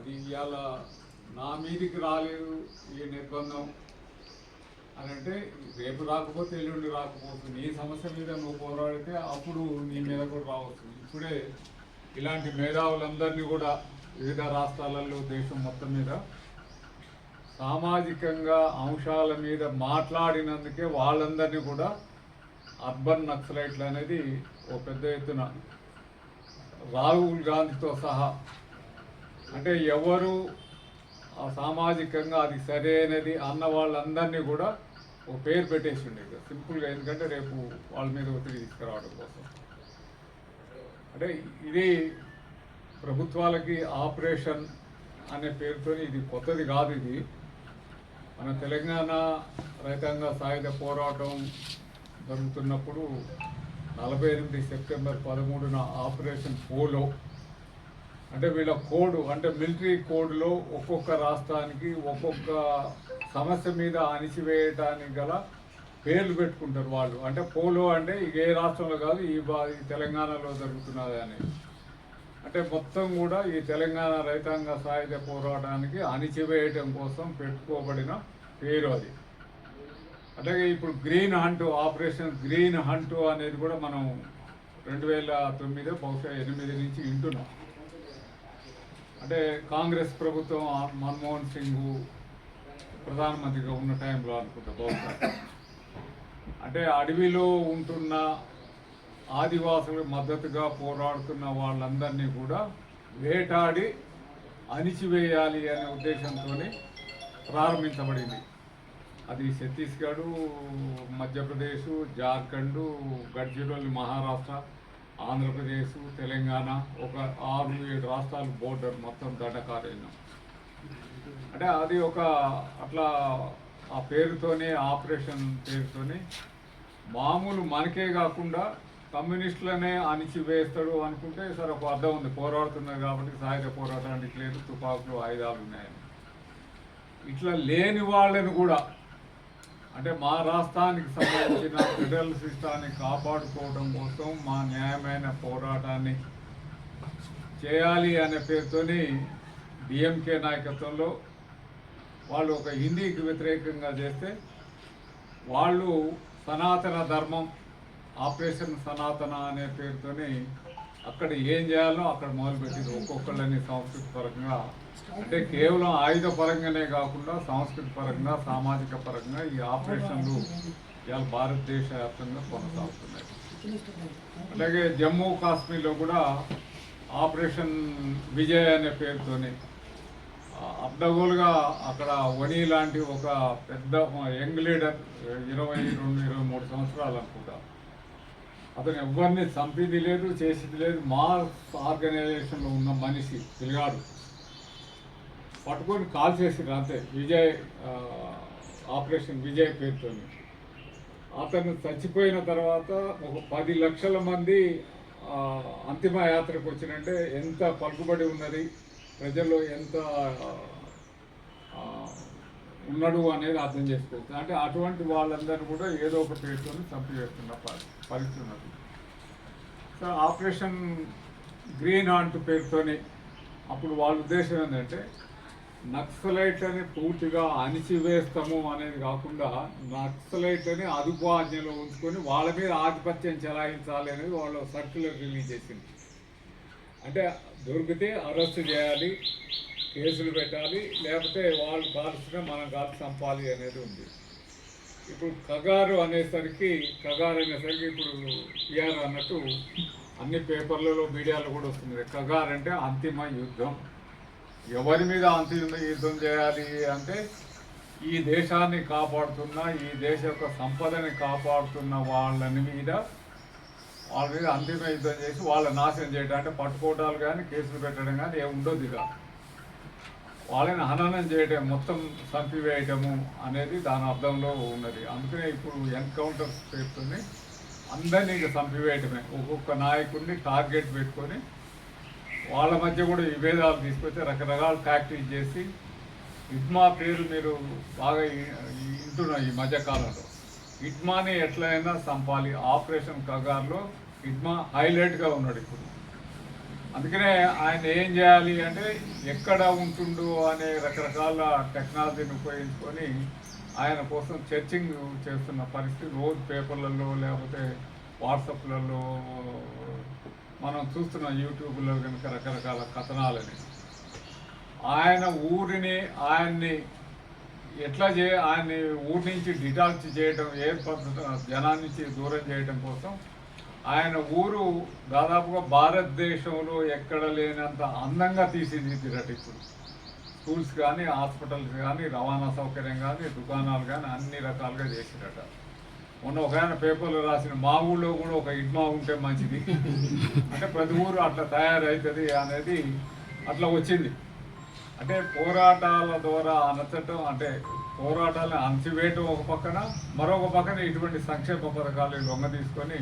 అది ఇవాళ నా మీదికి రాలేదు ఈ నిర్బంధం అని అంటే రేపు రాకపోతే ఎల్లుండి రాకపోతుంది నీ సమస్య మీద నువ్వు పోరాడితే అప్పుడు నీ మీద కూడా రావచ్చు. ఇప్పుడే ఇలాంటి మేధావులందరినీ కూడా వివిధ రాష్ట్రాలలో దేశం మొత్తం మీద సామాజికంగా అంశాల మీద మాట్లాడినందుకే వాళ్ళందరినీ కూడా అర్బన్ నక్సలైట్లు అనేది ఓ పెద్ద ఎత్తున రాహుల్ గాంధీతో సహా అంటే ఎవరు ఆ సామాజికంగా అది సరైనది అన్న వాళ్ళందరినీ కూడా ఒక పేరు పెట్టేసి ఉండేది. సింపుల్గా ఎందుకంటే రేపు వాళ్ళ మీద ఒత్తిడి తీసుకురావడం కోసం. అంటే ఇది ప్రభుత్వాలకి ఆపరేషన్ అనే పేరుతో ఇది కొత్తది కాదు ఇది. మన తెలంగాణ రైతాంగ సాయుధ పోరాటం జరుగుతున్నప్పుడు నలభై ఎనిమిది సెప్టెంబర్ పదమూడున ఆపరేషన్ పోలో అంటే వీళ్ళ కోడ్ అంటే మిలిటరీ కోడ్లో ఒక్కొక్క రాష్ట్రానికి ఒక్కొక్క సమస్య మీద అణిచివేయటానికి గల పేర్లు పెట్టుకుంటారు వాళ్ళు. అంటే పోలో అంటే ఏ రాష్ట్రంలో కాదు ఈ బా ఈ తెలంగాణలో జరుగుతున్నది అనేది అంటే మొత్తం కూడా ఈ తెలంగాణ రైతాంగ సాయుధ పోరాటానికి అణిచివేయటం కోసం పెట్టుకోబడిన పేరు అది. అలాగే ఇప్పుడు green hunt operation green hunt అనేది కూడా మనం రెండు వేల తొమ్మిది బహుశా ఎనిమిది నుంచి వింటున్నాం. అంటే కాంగ్రెస్ ప్రభుత్వం మన్మోహన్ సింగ్ ప్రధానమంత్రిగా ఉన్న టైంలో అనుకుంటా బహుశా. అంటే అడవిలో ఉంటున్న ఆదివాసులకు మద్దతుగా పోరాడుతున్న వాళ్ళందరినీ కూడా వేటాడి అణిచివేయాలి అనే ఉద్దేశంతో ప్రారంభించబడింది. అది ఛత్తీస్గఢ్ మధ్యప్రదేశ్ జార్ఖండ్ గడ్చిరోలి మహారాష్ట్ర ఆంధ్రప్రదేశ్ తెలంగాణ ఒక ఆరు ఏడు రాష్ట్రాలు బోర్డర్ మొత్తం దండకారణ్యం. అంటే అది ఒక అట్లా ఆ పేరుతోనే ఆపరేషన్ పేరుతోనే మామూలు మనకే కాకుండా కమ్యూనిస్టులనే అణిచివేస్తాడు అనుకుంటే సరే ఒక అర్థం ఉంది. పోరాడుతున్నారు కాబట్టి సాయుధ పోరాటానికి లేదు తుపాకులు ఆయుధాలు ఉన్నాయని. ఇట్లా లేని వాళ్ళని కూడా అంటే మా రాష్ట్రానికి సంబంధించిన ఫెడరల్ సిస్టాన్ని కాపాడుకోవడం కోసం మా న్యాయమైన పోరాటాన్ని చేయాలి అనే పేరుతోని డిఎంకే నాయకత్వంలో వాళ్ళు ఒక హిందీకి వ్యతిరేకంగా చేస్తే వాళ్ళు సనాతన ధర్మం ఆపరేషన్ సనాతన అనే పేరుతోని అక్కడ ఏం చేయాలో అక్కడ మొదలుపెట్టింది. ఒక్కొక్కళ్ళని సంస్కృతి పరంగా. అంటే కేవలం ఆయుధ పరంగానే కాకుండా సంస్కృతి పరంగా సామాజిక పరంగా ఈ ఆపరేషన్లు ఇవాళ భారతదేశ వ్యాప్తంగా కొనసాగుతున్నాయి. అలాగే జమ్మూ కాశ్మీర్లో కూడా ఆపరేషన్ విజయ్ అనే పేరుతోని ఆ, అడ్డగోలుగా అక్కడ వని లాంటి ఒక పెద్ద యంగ్ లీడర్ ఇరవై రెండు ఇరవై మూడు సంవత్సరాలు అనుకుంటా. అతను ఎవరిని చంపింది లేదు చేసింది లేదు. మా ఆర్గనైజేషన్లో ఉన్న మనిషి పిల్లగాడు పట్టుకొని కాల్ చేసిండ్రు అంతే. విజయ్ ఆపరేషన్ విజయ్ పేరుతోని. అతను చచ్చిపోయిన తర్వాత ఒక పది లక్షల మంది అంతిమ యాత్రకు వచ్చినంటే ఎంత పలుకుబడి ఉన్నది? ప్రజల్లో ఎంత ఉన్నాడు అనేది అర్థం చేసుకోవచ్చు. అంటే అటువంటి వాళ్ళందరూ కూడా ఏదో ఒక పేరుతో చంపివేస్తున్న ప- పరిస్థితి ఉన్నది. సో ఆపరేషన్ గ్రీన్ అంటూ పేరుతోని అప్పుడు వాళ్ళ ఉద్దేశం ఏంటంటే నక్సలైట్లని పూర్తిగా అణిచివేస్తాము అనేది కాకుండా నక్సలైట్లని అదుపు ఆజ్ఞలో ఉంచుకొని వాళ్ళ మీద ఆధిపత్యం చెలాయించాలి అనేది వాళ్ళు సర్క్యులర్ రిలీజ్ చేసింది. అంటే దొరికితే అరెస్ట్ చేయాలి కేసులు పెట్టాలి లేకపోతే వాళ్ళు కాల్సిన మనం కాల్చి చంపాలి అనేది ఉంది. ఇప్పుడు కగారు అనేసరికి కగారు అనేసరికి ఇప్పుడు పిఆర్ అన్నట్టు అన్ని పేపర్లలో మీడియాలో కూడా వస్తుంది. కగారు అంటే అంతిమ యుద్ధం. ఎవరి మీద అంతిమ యుద్ధం చేయాలి అంటే ఈ దేశాన్ని కాపాడుతున్న ఈ దేశ యొక్క సంపదని కాపాడుతున్న వాళ్ళని మీద వాళ్ళ మీద అంతిమ యుద్ధం చేసి వాళ్ళ నాశనం చేయడం అంటే పట్టుకోవడాలు కానీ కేసులు పెట్టడం కానీ ఏముండదు ఉండదు ఇక. వాళ్ళని హననం చేయడం మొత్తం చంపివేయటము అనేది దాని అర్థంలో ఉన్నది. అందుకనే ఇప్పుడు ఎన్కౌంటర్స్ చేస్తుంది అందరినీ ఇక చంపివేయటమే. ఒక్కొక్క నాయకుడిని టార్గెట్ పెట్టుకొని వాళ్ళ మధ్య కూడా విభేదాలు తీసుకొచ్చి రకరకాల ప్రాక్టీస్ చేసి ఇడ్మా పేరు మీరు బాగా వింటున్నాం ఈ మధ్యకాలంలో. ఇడ్మాని ఎట్లయినా చంపాలి. ఆపరేషన్ కగార్లో ఇడ్మా హైలైట్గా ఉన్నాడు ఇప్పుడు. అందుకనే ఆయన ఏం చేయాలి అంటే ఎక్కడ ఉంటుండు అనే రకరకాల టెక్నాలజీని ఉపయోగించుకొని ఆయన కోసం చర్చింగ్ చేస్తున్న పరిస్థితి రోజు పేపర్లలో లేకపోతే వాట్సాప్లలో మనం చూస్తున్న యూట్యూబ్లో కనుక రకరకాల కథనాలని. ఆయన ఊరిని ఆయన్ని ఎట్లా చే ఆయన్ని ఊరి నుంచి డిటాచ్ చేయడం ఏ పద్ధతి జనాన్ని దూరం చేయడం కోసం ఆయన ఊరు దాదాపుగా భారతదేశంలో ఎక్కడ లేనంత అందంగా తీర్చిదిద్దిరట ఇప్పుడు. స్కూల్స్ కానీ హాస్పిటల్స్ కానీ రవాణా సౌకర్యం కానీ దుకాణాలు కానీ అన్ని రకాలుగా చేసిరట మొన్న ఒక ఆయన పేపర్లో రాసిన మా ఊళ్ళో కూడా ఒక ఇడ్మా ఉంటే మంచిది. అంటే ప్రతి ఊరు అట్లా తయారవుతుంది అనేది అట్లా వచ్చింది. అంటే పోరాటాల ద్వారా అనచటం అంటే పోరాటాలను అణచివేయటం ఒక పక్కన మరొక పక్కన ఇటువంటి సంక్షేమ పథకాలు లొంగ తీసుకొని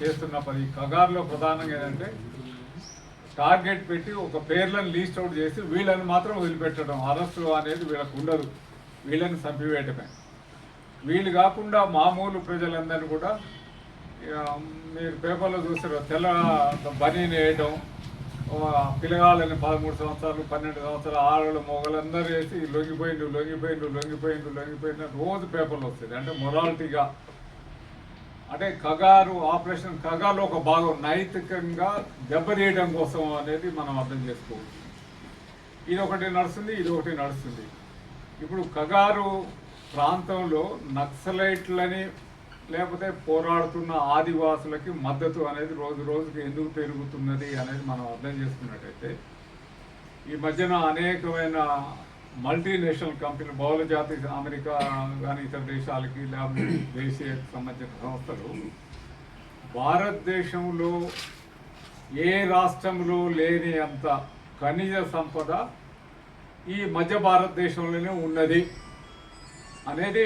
చేస్తున్న పని. ఈ కగారులో ప్రధానంగా ఏంటంటే టార్గెట్ పెట్టి ఒక పేర్లను లీస్ట్ అవుట్ చేసి వీళ్ళని మాత్రం వదిలిపెట్టడం. అరెస్టు అనేది వీళ్ళకు ఉండదు. వీళ్ళని చంపివేయటమే. వీళ్ళు కాకుండా మామూలు ప్రజలందరినీ కూడా ఇక మీరు పేపర్లో చూసారు తెల్ల బనీని వేయటం పిల్లగాళ్ళని పదమూడు సంవత్సరాలు పన్నెండు సంవత్సరాలు ఆడవాళ్ళు మొగలందరూ వేసి లొంగిపోయిండు లొంగిపోయిండు లొంగిపోయిండు లొంగిపోయిండు రోజు పేపర్లు వస్తుంది అంటే మొరాలిటీగా అంటే కగారు ఆపరేషన్ కగారులో ఒక భాగం నైతికంగా దెబ్బతీయడం కోసం అనేది మనం అర్థం చేసుకోవచ్చు. ఇది ఒకటి నడుస్తుంది ఇది ఒకటి నడుస్తుంది. ఇప్పుడు కగారు ప్రాంతంలో నక్సలైట్లని లేకపోతే పోరాడుతున్న ఆదివాసులకి మద్దతు అనేది రోజు రోజుకి ఎందుకు పెరుగుతున్నది అనేది మనం అర్థం చేసుకున్నట్టయితే ఈ మధ్యన అనేకమైన మల్టీనేషనల్ కంపెనీ బహుళ జాతి అమెరికా కానీ ఇతర దేశాలకి లేకపోతే దేశీయ సంబంధించిన సంస్థలు భారతదేశంలో ఏ రాష్ట్రంలో లేని అంత ఖనిజ సంపద ఈ మధ్య భారతదేశంలోనే ఉన్నది అనేది